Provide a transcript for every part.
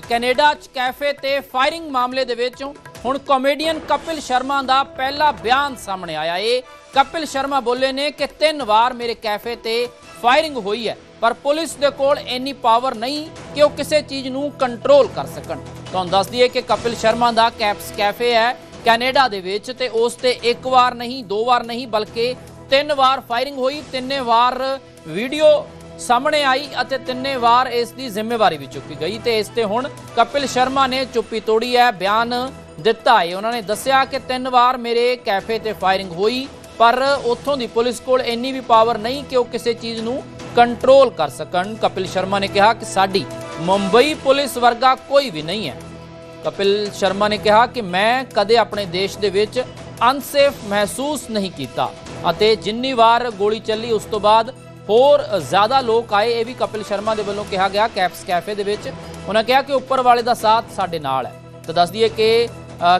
Canada 'ਚ cafe ਤੇ firing ਮਾਮਲੇ ਦੇ ਵਿੱਚ ਹੁਣ ਕਾਮੇਡੀਅਨ ਕਪਿਲ ਸ਼ਰਮਾ ਦਾ ਪਹਿਲਾ ਬਿਆਨ ਸਾਹਮਣੇ ਆਇਆ। ਏ ਕਪਿਲ ਸ਼ਰਮਾ ਬੋਲੇ ਨੇ ਕਿ ਤਿੰਨ ਵਾਰ ਮੇਰੇ ਕੈਫੇ ਤੇ ਫਾਇਰਿੰਗ ਹੋਈ ਹੈ, ਪਰ ਪੁਲਿਸ ਦੇ ਕੋਲ ਇੰਨੀ ਪਾਵਰ ਨਹੀਂ ਕਿ ਉਹ ਕਿਸੇ ਚੀਜ਼ ਨੂੰ ਕੰਟਰੋਲ ਕਰ ਸਕਣ। ਤੁਹਾਨੂੰ ਦੱਸ ਦਈਏ ਕਿ ਕਪਿਲ ਸ਼ਰਮਾ ਦਾ ਕੈਪਸ ਕੈਫੇ ਹੈ ਕੈਨੇਡਾ ਦੇ ਵਿੱਚ ਤੇ ਉਸ ਤੇ ਇੱਕ ਵਾਰ ਨਹੀਂ, ਦੋ ਵਾਰ ਨਹੀਂ, ਬਲਕਿ ਤਿੰਨ ਵਾਰ ਫਾਇਰਿੰਗ ਹੋਈ, ਤਿੰਨੇ ਵਾਰ ਵੀਡੀਓ ਸਾਹਮਣੇ ਆਈ ਅਤੇ ਤਿੰਨੇ ਵਾਰ ਇਸ ਦੀ ਜ਼ਿੰਮੇਵਾਰੀ ਵੀ ਚੁੱਕੀ ਗਈ ਤੇ ਇਸ ਤੇ ਹੁਣ ਕਪਿਲ ਸ਼ਰਮਾ ਨੇ ਚੁੱਪੀ ਤੋੜੀ ਹੈ, ਬਿਆਨ ਦਿੱਤਾ ਹੈ। ਉਹਨਾਂ ਨੇ ਦੱਸਿਆ ਕਿ ਤਿੰਨ ਵਾਰ ਮੇਰੇ ਕੈਫੇ ਤੇ ਫਾਇਰਿੰਗ ਹੋਈ, ਪਰ ਉੱਥੋਂ ਦੀ ਪੁਲਿਸ ਕੋਲ ਇੰਨੀ ਵੀ ਪਾਵਰ ਨਹੀਂ ਕਿ ਉਹ ਕਿਸੇ ਚੀਜ਼ ਨੂੰ ਕੰਟਰੋਲ ਕਰ ਸਕਣ। ਕਪਿਲ ਸ਼ਰਮਾ ਨੇ ਕਿਹਾ ਕਿ ਸਾਡੀ ਮੁੰਬਈ ਪੁਲਿਸ ਵਰਗਾ ਕੋਈ ਵੀ ਨਹੀਂ ਹੈ। ਕਪਿਲ ਸ਼ਰਮਾ ਨੇ ਕਿਹਾ ਕਿ ਮੈਂ ਕਦੇ ਆਪਣੇ ਦੇਸ਼ ਦੇ ਵਿੱਚ ਅਨਸੇਫ ਮਹਿਸੂਸ ਨਹੀਂ ਕੀਤਾ ਅਤੇ ਜਿੰਨੀ ਵਾਰ ਗੋਲੀ ਚੱਲੀ, ਉਸ ਤੋਂ ਬਾਅਦ ਹੋਰ ਜ਼ਿਆਦਾ ਲੋਕ ਆਏ, ਇਹ ਵੀ ਕਪਿਲ ਸ਼ਰਮਾ ਦੇ ਵੱਲੋਂ ਕਿਹਾ ਗਿਆ, ਕੈਪਸ ਕੈਫੇ ਦੇ ਵਿੱਚ। ਉਹਨਾਂ ਕਿਹਾ ਕਿ ਉੱਪਰ ਵਾਲੇ ਦਾ ਸਾਥ ਸਾਡੇ ਨਾਲ ਹੈ। ਤਾਂ ਦੱਸ ਦਈਏ ਕਿ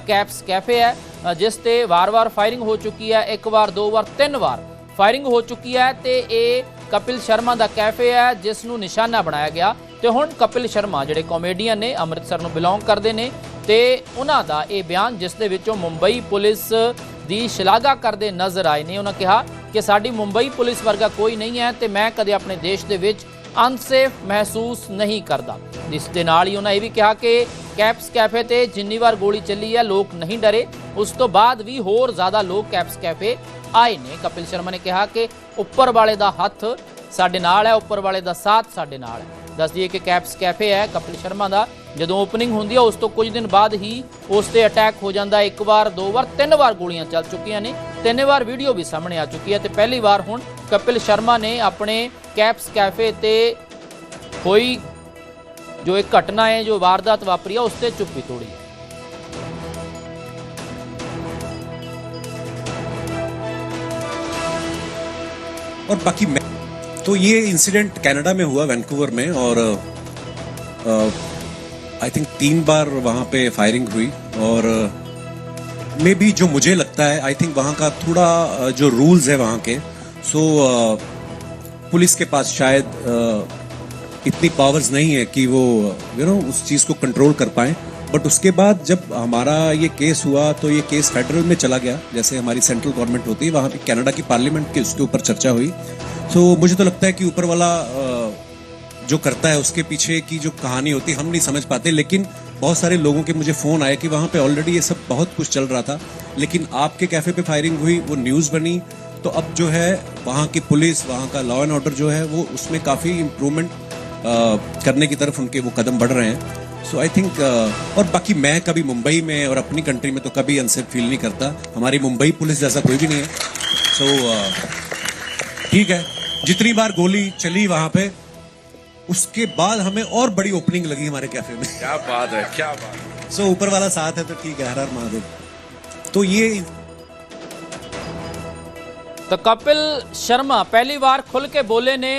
ਕੈਪਸ ਕੈਫੇ ਹੈ ਜਿਸ ਤੇ ਵਾਰ-ਵਾਰ ਫਾਇਰਿੰਗ ਹੋ ਚੁੱਕੀ ਹੈ, ਇੱਕ ਵਾਰ, ਦੋ ਵਾਰ, ਤਿੰਨ ਵਾਰ ਫਾਇਰਿੰਗ ਹੋ ਚੁੱਕੀ ਹੈ ਤੇ ਇਹ ਕਪਿਲ ਸ਼ਰਮਾ ਦਾ ਕੈਫੇ ਹੈ, ਜਿਸ ਨੂੰ ਨਿਸ਼ਾਨਾ ਬਣਾਇਆ ਗਿਆ। ਤੇ ਹੁਣ ਕਪਿਲ ਸ਼ਰਮਾ, ਜਿਹੜੇ ਕਾਮੇਡੀਅਨ ਨੇ, ਅੰਮ੍ਰਿਤਸਰ ਨੂੰ ਬਿਲੋਂਗ ਕਰਦੇ ਨੇ ਤੇ ਉਹਨਾਂ ਦਾ ਇਹ ਬਿਆਨ, ਜਿਸ ਦੇ ਵਿੱਚੋਂ ਮੁੰਬਈ ਪੁਲਿਸ ਦੀ ਸ਼ਲਾਘਾ ਕਰਦੇ ਨਜ਼ਰ ਆਏ ਨੇ। ਉਹਨਾਂ ਕਿਹਾ ਕਿ ਸਾਡੀ ਮੁੰਬਈ ਪੁਲਿਸ ਵਰਗਾ ਕੋਈ ਨਹੀਂ ਹੈ ਤੇ ਮੈਂ ਕਦੇ ਆਪਣੇ ਦੇਸ਼ ਦੇ ਵਿੱਚ ਅਨਸੇਫ ਮਹਿਸੂਸ ਨਹੀਂ ਕਰਦਾ। ਇਸ ਦੇ ਨਾਲ ਹੀ ਉਹਨਾਂ ਇਹ ਵੀ ਕਿਹਾ ਕਿ ਕੈਪਸ ਕੈਫੇ ਤੇ ਜਿੰਨੀ ਵਾਰ ਗੋਲੀ ਚੱਲੀ ਹੈ, ਲੋਕ ਨਹੀਂ ਡਰੇ। ਉਸ ਤੋਂ ਬਾਅਦ ਵੀ ਹੋਰ ਜ਼ਿਆਦਾ ਲੋਕ ਕੈਪਸ ਕੈਫੇ ਆਏ ਨੇ। ਕਪਿਲ ਸ਼ਰਮਾ ਨੇ ਕਿਹਾ ਕਿ ਉੱਪਰ ਵਾਲੇ ਦਾ ਹੱਥ ਸਾਡੇ ਨਾਲ ਹੈ, ਉੱਪਰ ਵਾਲੇ ਦਾ ਸਾਥ ਸਾਡੇ ਨਾਲ ਹੈ। ਦੱਸ ਦਈਏ ਕਿ ਕੈਪਸ ਕੈਫੇ ਹੈ, ਕਪਿਲ ਸ਼ਰਮਾ ਦਾ ਜਦੋਂ ਓਪਨਿੰਗ ਹੁੰਦੀ ਹੈ ਉਸ ਤੋਂ ਕੁਝ ਦਿਨ ਬਾਅਦ ਹੀ ਉਸ ਤੇ ਅਟੈਕ ਹੋ ਜਾਂਦਾ ਹੈ। ਇੱਕ ਵਾਰ ਦੋ ਵਾਰ ਤਿੰਨ ਵਾਰ ਗੋਲੀਆਂ ਚੱਲ ਚੁੱਕੀਆਂ ਨੇ ਤਿੰਨੇ ਵਾਰ ਵੀਡੀਓ ਵੀ ਸਾਹਮਣੇ ਆ ਚੁੱਕੀ ਹੈ ਤੇ ਪਹਿਲੀ ਵਾਰ ਹੁਣ ਕਪਿਲ ਸ਼ਰਮਾ ਨੇ ਆਪਣੇ ਕੈਪਸ ਕੈਫੇ ਤੇ ਹੋਈ ਜੋ ਇੱਕ ਘਟਨਾ ਹੈ ਜੋ ਵਾਰਦਾਤ ਵਾਪਰੀ ਹੈ ਉਸ ਤੇ ਚੁੱਪੀ ਤੋੜੀ ਹੈ और बाकी मैं तो ये इंसिडेंट कनाडा में हुआ वैंकूवर में और आई थिंक तीन बार वहाँ पे फायरिंग हुई और मे बी जो मुझे लगता है आई थिंक वहाँ का थोड़ा uh, जो रूल्स है वहाँ के सो पुलिस के पास शायद uh, इतनी पावर्स नहीं है कि वो यू नो उस चीज़ को कंट्रोल कर पाए। बट उसके बाद जब हमारा ये केस हुआ तो ये केस फेडरल में चला गया। जैसे हमारी सेंट्रल गवर्नमेंट होती है वहाँ पे कनाडा की पार्लियामेंट के उसके ऊपर चर्चा हुई। तो मुझे तो लगता है कि ऊपर वाला जो करता है उसके पीछे की जो कहानी होती है हम नहीं समझ पाते। लेकिन बहुत सारे लोगों के मुझे फ़ोन आए कि वहाँ पे ऑलरेडी ये सब बहुत कुछ चल रहा था। लेकिन आपके कैफ़े पे फायरिंग हुई वो न्यूज़ बनी। तो अब जो है वहाँ की पुलिस वहाँ का लॉ एंड ऑर्डर जो है वो उसमें काफ़ी इम्प्रूवमेंट करने की तरफ़ उनके वो कदम बढ़ रहे हैं। सो आई थिंक और बाकी मैं कभी मुंबई में और अपनी कंट्री में तो कभी अनसेफ फील नहीं करता। हमारी मुंबई पुलिस जैसा कोई भी नहीं है। सो so, ठीक uh, है। जितनी बार गोली चली वहाँ पे उसके बाद हमें और बड़ी ओपनिंग लगी हमारे कैफ़े में। क्या बात है क्या बात सो so, ऊपर वाला साथ है तो ठीक है हर हर महादेव। तो ये तो कपिल शर्मा पहली बार खुल के बोले ने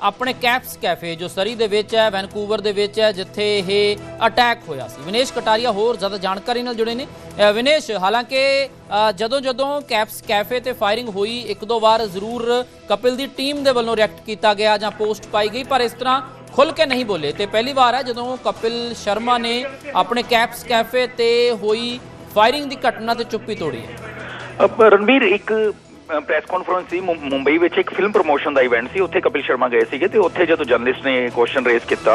ਆਪਣੇ ਕੈਪਸ ਕੈਫੇ ਜੋ ਸਰੀ ਦੇ ਵਿੱਚ ਹੈ, ਵੈਨਕੂਵਰ ਦੇ ਵਿੱਚ ਹੈ, ਜਿੱਥੇ ਇਹ ਅਟੈਕ ਹੋਇਆ ਸੀ। ਵਿਨੇਸ਼ ਕਟਾਰੀਆ ਹੋਰ ਜ਼ਿਆਦਾ ਜਾਣਕਾਰੀ ਨਾਲ ਜੁੜੇ ਨੇ। ਵਿਨੇਸ਼, ਹਾਲਾਂਕਿ ਜਦੋਂ ਜਦੋਂ ਕੈਪਸ ਕੈਫੇ ਤੇ ਫਾਇਰਿੰਗ ਹੋਈ, ਇੱਕ ਦੋ ਵਾਰ ਜ਼ਰੂਰ ਕਪਿਲ ਦੀ ਟੀਮ ਦੇ ਵੱਲੋਂ ਰਿਐਕਟ ਕੀਤਾ ਗਿਆ ਜਾਂ ਪੋਸਟ ਪਾਈ ਗਈ, ਪਰ ਇਸ ਤਰ੍ਹਾਂ ਖੁੱਲ ਕੇ ਨਹੀਂ ਬੋਲੇ। ਤੇ ਪਹਿਲੀ ਵਾਰ ਹੈ, ਜਦੋਂ ਕਪਿਲ ਸ਼ਰਮਾ ਨੇ ਆਪਣੇ ਕੈਪਸ ਕੈਫੇ ਤੇ ਹੋਈ ਫਾਇਰਿੰਗ ਦੀ ਘਟਨਾ ਤੇ ਚੁੱਪੀ ਤੋੜੀ ਹੈ। ਰਣਵੀਰ, ਇੱਕ ਪ੍ਰੈਸ ਕਾਨਫਰੰਸ ਸੀ ਮੁੰਬਈ ਵਿੱਚ ਇੱਕ ਫਿਲਮ ਪ੍ਰੋਮੋਸ਼ਨ ਦਾ ਇਵੈਂਟ ਸੀ ਉੱਥੇ ਕਪਿਲ ਸ਼ਰਮਾ ਗਏ ਸੀਗੇ ਤੇ ਉੱਥੇ ਜਦੋਂ ਜਰਨਲਿਸਟ ਨੇ ਕੁਐਸਚਨ ਰੇਸ ਕੀਤਾ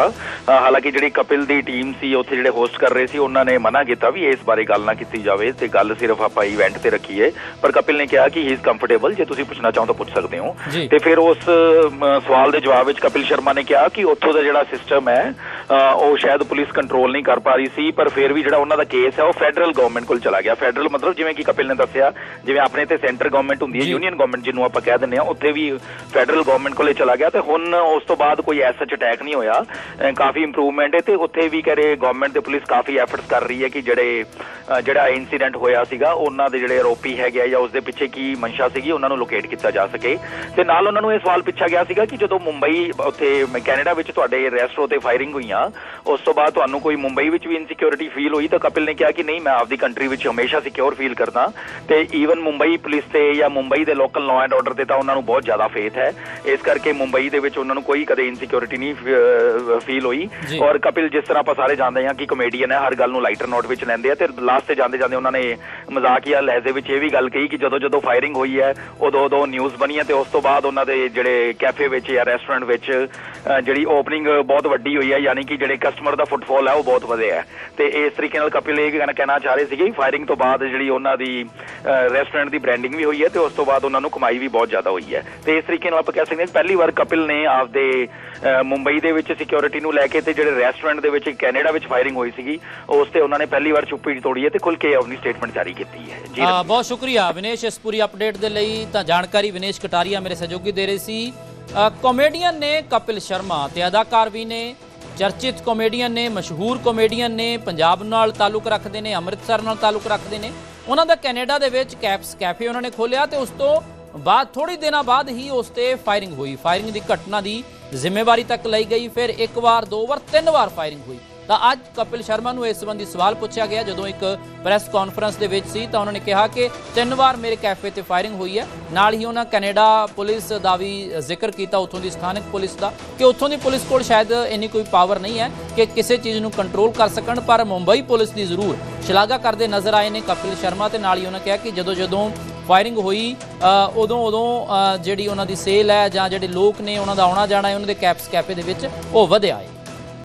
ਹਾਲਾਂਕਿ ਜਿਹੜੀ ਕਪਿਲ ਦੀ ਟੀਮ ਸੀ ਉੱਥੇ ਜਿਹੜੇ ਹੋਸਟ ਕਰ ਰਹੇ ਸੀ ਉਹਨਾਂ ਨੇ ਮਨਾ ਕੀਤਾ ਵੀ ਇਸ ਬਾਰੇ ਗੱਲ ਨਾ ਕੀਤੀ ਜਾਵੇ ਤੇ ਗੱਲ ਸਿਰਫ ਆਪਾਂ ਇਵੈਂਟ ਤੇ ਰੱਖੀਏ ਪਰ ਕਪਿਲ ਨੇ ਕਿਹਾ ਕਿ ਹੀ ਇਜ਼ ਕੰਫਰਟੇਬਲ ਜੇ ਤੁਸੀਂ ਪੁੱਛਣਾ ਚਾਹੋ ਤਾਂ ਪੁੱਛ ਸਕਦੇ ਹੋ। ਤੇ ਫਿਰ ਉਸ ਸਵਾਲ ਦੇ ਜਵਾਬ ਵਿੱਚ ਕਪਿਲ ਸ਼ਰਮਾ ਨੇ ਕਿਹਾ ਕਿ ਉੱਥੋਂ ਦਾ ਜਿਹੜਾ ਸਿਸਟਮ ਹੈ ਉਹ ਸ਼ਾਇਦ ਪੁਲਿਸ ਕੰਟਰੋਲ ਨਹੀਂ ਕਰ ਪਾ ਰਹੀ ਸੀ ਪਰ ਫਿਰ ਵੀ ਜਿਹੜਾ ਉਹਨਾਂ ਦਾ ਕੇਸ ਹੈ ਉਹ ਫੈਡਰਲ ਗਵਰਨਮੈਂਟ ਕੋਲ ਚਲਾ ਗਿਆ। ਫੈਡਰਲ ਮਤਲਬ ਜਿਵੇਂ ਕਿ ਕਪਿਲ ਨੇ ਦੱਸਿਆ ਜਿਵੇਂ ਆਪਣੇ ਤੇ ਸੈਂਟਰ ਗਵਰਨਮੈਂਟ ਹੁੰਦੀ ਹੈ। ਯੂਨੀਅਨ ਗਵਰਨਮੈਂਟ ਜਿਹਨੂੰ ਆਪਾਂ ਕਹਿ ਦਿੰਦੇ ਆ ਉੱਥੇ ਵੀ ਫੈਡਰਲ ਗਵਰਨਮੈਂਟ ਕੋਲੇ ਚਲਾ ਗਿਆ ਤੇ ਹੁਣ ਉਸ ਤੋਂ ਬਾਅਦ ਕੋਈ ਐਸਾ ਅਟੈਕ ਨਹੀਂ ਹੋਇਆ। ਕਾਫੀ ਇੰਪਰੂਵਮੈਂਟ ਹੈ ਤੇ ਉੱਥੇ ਵੀ ਕਰੇ ਗਵਰਨਮੈਂਟ ਤੇ ਪੁਲਿਸ ਕਾਫੀ ਐਫਰਟਸ ਕਰ ਰਹੀ ਹੈ ਕਿ ਜਿਹੜੇ ਜਿਹੜਾ ਇਨਸੀਡੈਂਟ ਹੋਇਆ ਸੀਗਾ ਉਹਨਾਂ ਦੇ ਜਿਹੜੇ ਆਰੋਪੀ ਹੈਗੇ ਆ ਜਾਂ ਉਸ ਦੇ ਪਿੱਛੇ ਕੀ ਮਨਸ਼ਾ ਸੀਗੀ ਉਹਨਾਂ ਨੂੰ ਲੋਕੇਟ ਕੀਤਾ ਜਾ ਸਕੇ। ਤੇ ਨਾਲ ਉਹਨਾਂ ਨੂੰ ਇਹ ਸਵਾਲ ਪੁੱਛਿਆ ਗਿਆ ਸੀਗਾ ਕਿ ਜਦੋਂ ਮੁੰਬਈ ਉੱਥੇ ਕੈਨੇਡਾ ਵਿੱਚ ਤੁਹਾਡੇ ਰੈਸਟੋ ਤੇ ਫਾਇਰਿੰਗ ਹੋਈਆਂ ਉਸ ਤੋਂ ਬਾਅਦ ਤੁਹਾਨੂੰ ਕੋਈ ਮੁੰਬਈ ਵਿੱਚ ਵੀ ਇਨਸਿਕਿਉਰਿਟੀ ਫੀਲ ਹੋਈ ਤਾਂ ਕਪਿਲ ਨੇ ਕਿਹਾ ਕਿ ਨਹੀਂ ਮੈਂ ਆਪਦੀ ਕੰਟਰੀ ਵਿੱਚ ਹਮੇਸ਼ਾ ਸਿਕਿਉਰ ਫੀਲ ਕਰਦਾ। ਤੇ ਈਵਨ ਮੁੰਬਈ ਪੁਲਿਸ ਤੇ ਜਾਂ ਮੁੰਬਈ ਦੇ ਲੋਕਲ ਲਾਅ ਐਂਡ ਆਰਡਰ ਤੇ ਤਾਂ ਉਹਨਾਂ ਨੂੰ ਬਹੁਤ ਜ਼ਿਆਦਾ ਫੇਥ ਹੈ। ਇਸ ਕਰਕੇ ਮੁੰਬਈ ਦੇ ਵਿੱਚ ਉਹਨਾਂ ਨੂੰ ਕੋਈ ਕਦੇ ਇਨਸਿਕਿਉਰਿਟੀ ਨਹੀਂ ਫੀਲ ਹੋਈ। ਔਰ ਕਪਿਲ ਜਿਸ ਤਰ੍ਹਾਂ ਆਪਾਂ ਸਾਰੇ ਜਾਣਦੇ ਹਾਂ ਕਿ ਕਮੇਡੀਅਨ ਹੈ ਹਰ ਗੱਲ ਨੂੰ ਲਾਈਟਰ ਨੋਟ ਵਿੱਚ ਲੈਂਦੇ ਆ ਤੇ ਲਾਸਟ ਤੇ ਜਾਂਦੇ ਜਾਂਦੇ ਉਹਨਾਂ ਨੇ ਮਜ਼ਾਕੀਆ ਲਹਿਜ਼ੇ ਵਿੱਚ ਇਹ ਵੀ ਗੱਲ ਕਹੀ ਕਿ ਜਦੋਂ ਜਦੋਂ ਫਾਇਰਿੰਗ ਹੋਈ ਹੈ ਉਦੋਂ ਉਦੋਂ ਨਿਊਜ਼ ਬਣੀ ਹੈ ਤੇ ਉਸ ਤੋਂ ਬਾਅਦ ਉਹਨਾਂ ਦੇ ਜਿਹੜੇ ਕੈਫੇ ਵਿੱਚ ਜਾਂ ਰੈਸਟੋਰੈਂਟ ਵਿੱਚ ਜਿਹੜੀ ਓਪਨਿੰਗ ਬਹੁਤ ਵੱਡੀ ਹੋਈ ਹੈ ਯਾਨੀ ਕਿ ਜਿਹੜੇ ਕਸਟਮਰ ਦਾ ਫੁੱਟਫਾਲ ਹੈ ਉਹ ਬਹੁਤ ਵਧਿਆ ਹੈ। ਤੇ ਇਸ ਤਰੀਕੇ ਨਾਲ ਕਪਿਲ ਇਹ ਕਹਿਣਾ- ਚਾਹ ਰਹੇ ਸੀਗੇ ਫਾਇਰਿੰਗ ਤੋਂ ਬਾਅਦ ਜਿਹੜੀ ਉਹਨਾਂ ਦੀ ਰੈਸਟੋਰੈਂਟ ਦੀ ਬ੍ਰਾਂਡਿੰਗ ਵੀ ਹੋਈ ਹੈ ਤੇ ਉਸ ਤੋਂ ਬਾਅਦ ਉਹਨਾਂ ਨੂੰ ਕਮਾਈ ਵੀ ਬਹੁਤ ਜ਼ਿਆਦਾ ਹੋਈ ਹੈ। ਤੇ ਇਸ ਤਰੀਕੇ ਨਾਲ ਆਪਾਂ ਕਹਿ ਸਕਦੇ ਹਾਂ ਪਹਿਲੀ ਵਾਰ ਕਪਿਲ ਨੇ ਆਪਦੇ ਮੁੰਬਈ ਦੇ ਵਿੱਚ ਸਿਕਿਉਰਿਟੀ ਨੂੰ ਲੈ ਕੇ ਤੇ ਜਿਹੜੇ ਰੈਸਟੋਰੈਂਟ ਦੇ ਵਿੱਚ ਕੈਨੇਡਾ ਵਿੱਚ ਫਾਇਰਿੰਗ ਹੋਈ ਸੀਗੀ ਉਸ ਤੇ ਉਹਨਾਂ ਨੇ ਪਹਿਲੀ ਵਾਰ ਚੁੱਪੀ ਤੋੜੀ ਹੈ ਤੇ ਖੁੱਲ ਕੇ ਆਪਣੀ ਸਟੇਟਮੈਂਟ ਜਾਰੀ ਕੀਤੀ ਹੈ। ਜੀ ਬਹੁਤ ਸ਼ੁਕਰੀਆ ਵਿਨੇਸ਼ ਇਸ ਪੂਰੀ ਅਪਡੇਟ ਦੇ ਲਈ। ਤਾਂ ਜਾਣਕਾਰੀ ਵਿਨੇਸ਼ ਕਟਾਰੀਆ ਮੇਰੇ ਸਹਿਯੋਗੀ ਦੇ ਰਹੇ ਸੀ। ਕਾਮੇਡੀਅਨ ਨੇ ਕਪਿਲ ਸ਼ਰਮਾ ਤੇ ਅਦਾਕਾਰ ਵੀ ਨੇ। ਚਰਚਿਤ ਕਾਮੇਡੀਅਨ ਨੇ, ਮਸ਼ਹੂਰ ਕਾਮੇਡੀਅਨ ਨੇ, ਪੰਜਾਬ ਨਾਲ ਤਾਲੁਕ ਰੱਖਦੇ ਨੇ, ਅੰਮ੍ਰਿਤਸਰ ਨਾਲ ਤਾਲੁਕ ਰੱਖਦੇ ਨੇ। ਉਹਨਾਂ ਦਾ ਕੈਨੇਡਾ ਦੇ ਵਿੱਚ ਕੈਪਸ ਕੈਫੇ ਉਹਨਾਂ ਨੇ ਖੋਲਿਆ ਤੇ ਉਸ ਤੋਂ ਬਾਅਦ ਥੋੜੀ ਦਿਨਾਂ ਬਾਅਦ ਹੀ ਉਸ ਤੇ ਫਾਇਰਿੰਗ ਹੋਈ। ਫਾਇਰਿੰਗ ਦੀ ਘਟਨਾ ਦੀ ਜ਼ਿੰਮੇਵਾਰੀ ਤੱਕ ਲਈ ਗਈ, ਫਿਰ ਇੱਕ ਵਾਰ, ਦੋ ਵਾਰ, ਤਿੰਨ ਵਾਰ ਫਾਇਰਿੰਗ ਹੋਈ। ਤਾਂ ਅੱਜ ਕਪਿਲ ਸ਼ਰਮਾ ਨੂੰ ਇਸ ਸੰਬੰਧੀ ਸਵਾਲ ਪੁੱਛਿਆ ਗਿਆ, ਜਦੋਂ ਇੱਕ ਪ੍ਰੈਸ ਕਾਨਫਰੰਸ ਦੇ ਵਿੱਚ ਸੀ, ਤਾਂ ਉਹਨਾਂ ਨੇ ਕਿਹਾ ਕਿ ਤਿੰਨ ਵਾਰ ਮੇਰੇ ਕੈਫੇ ਤੇ ਫਾਇਰਿੰਗ ਹੋਈ ਹੈ। ਨਾਲ ਹੀ ਉਹਨਾਂ ਕੈਨੇਡਾ ਪੁਲਿਸ ਦਾ ਵੀ ਜ਼ਿਕਰ ਕੀਤਾ, ਉੱਥੋਂ ਦੀ ਸਥਾਨਕ ਪੁਲਿਸ ਦਾ, ਕਿ ਉੱਥੋਂ ਦੀ ਪੁਲਿਸ ਕੋਲ ਸ਼ਾਇਦ ਇੰਨੀ ਕੋਈ ਪਾਵਰ ਨਹੀਂ ਹੈ ਕਿ ਕਿਸੇ ਚੀਜ਼ ਨੂੰ ਕੰਟਰੋਲ ਕਰ ਸਕਣ, ਪਰ ਮੁੰਬਈ ਪੁਲਿਸ ਦੀ ਜ਼ਰੂਰ ਸ਼ਲਾਘਾ ਕਰਦੇ ਨਜ਼ਰ ਆਏ ਨੇ ਕਪਿਲ ਸ਼ਰਮਾ ਤੇ ਨਾਲ ਹੀ ਉਹਨਾਂ ਕਿਹਾ ਕਿ ਜਦੋਂ ਜਦੋਂ ਫਾਇਰਿੰਗ ਹੋਈ ਉਦੋਂ ਉਦੋਂ ਜਿਹੜੀ ਉਹਨਾਂ ਦੀ ਸੇਲ ਹੈ ਜਾਂ ਜਿਹੜੇ ਲੋਕ ਨੇ ਉਹਨਾਂ ਦਾ ਆਉਣਾ ਜਾਣਾ ਹੈ, ਉਹਨਾਂ ਦੇ ਕੈਪਸ ਕੈਫੇ ਦੇ ਵਿੱਚ ਉਹ ਵਧਿਆ ਹੈ।